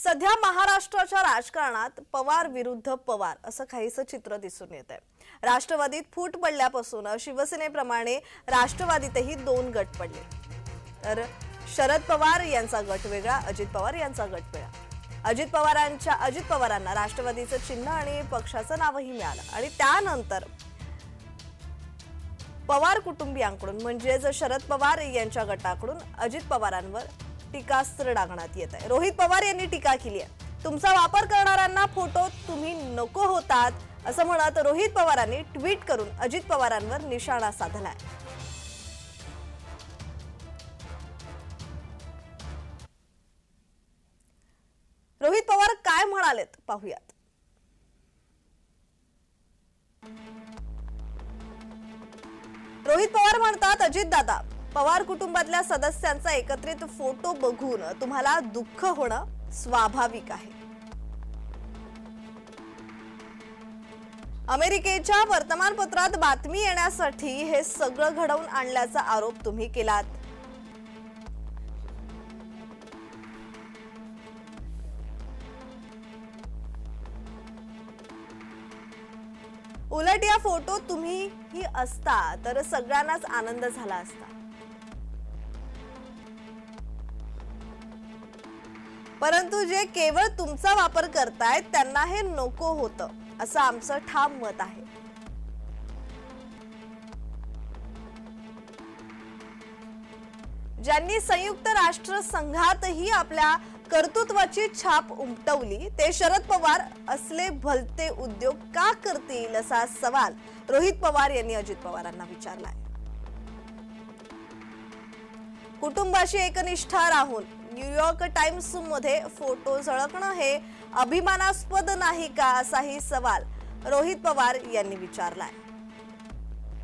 सध्या महाराष्ट्राच्या राजकारणात पवार विरुद्ध पवार असं काहीसं चित्र दिसून येत आहे राष्ट्रवादीत फूट पडल्यापासून शिवसेनेप्रमाणे राष्ट्रवादीतही दोन गट पडले. तर शरद पवार यांचा गट वेगळा अजित पवार यांचा गट वेगळा. अजित पवारांच्या अजित पवारांना राष्ट्रवादीचं चिन्ह आणि पक्षाचं नावही मिळालं. आणि त्यानंतर पवार कुटुंबियांकडून म्हणजेच शरद पवार यांच्या गटाकडून अजित पवारांवर टीकास्त्र डागण्यात येत आहे. रोहित पवार यांनी टीका केली आहे. तुमचा वापर करणाऱ्यांना फोटो तुम्ही नको होतात असं म्हणत रोहित पवारांनी ट्विट करून अजित पवारांवर निशाणा साधलाय. रोहित पवार काय म्हणालेत पाहूयात. रोहित पवार म्हणतात अजित दादा पवार कुटुंबातल्या सदस्यांचा एकत्रित फोटो बघून तुम्हाला दुःख होणं स्वाभाविक आहे. अमेरिकेच्या वर्तमानपत्रात बातमी येण्यासाठी हे सगळं घडवून आणल्याचा आरोप तुम्ही केलात. उलट या फोटो तुम्ही ही असता तर सगळ्यांनाच आनंद झाला असता. परंतु जे केवळ तुमचा वापर करतायत त्यांना हे नको होतं असं आमचं ठाम मत आहे. ज्यांनी संयुक्त राष्ट्र संघातही आपल्या कर्तृत्वाची छाप उमटवली ते शरद पवार असले भलते उद्योग का करतील असा सवाल रोहित पवार यांनी अजित पवारांना विचारलाय. कुटुंबाशी एकनिष्ठा राहून न्यूयॉर्क टाइम्समध्ये फोटो झळकणं हे अभिमानास्पद नाही का असाही सवाल रोहित पवार यांनी विचारलाय.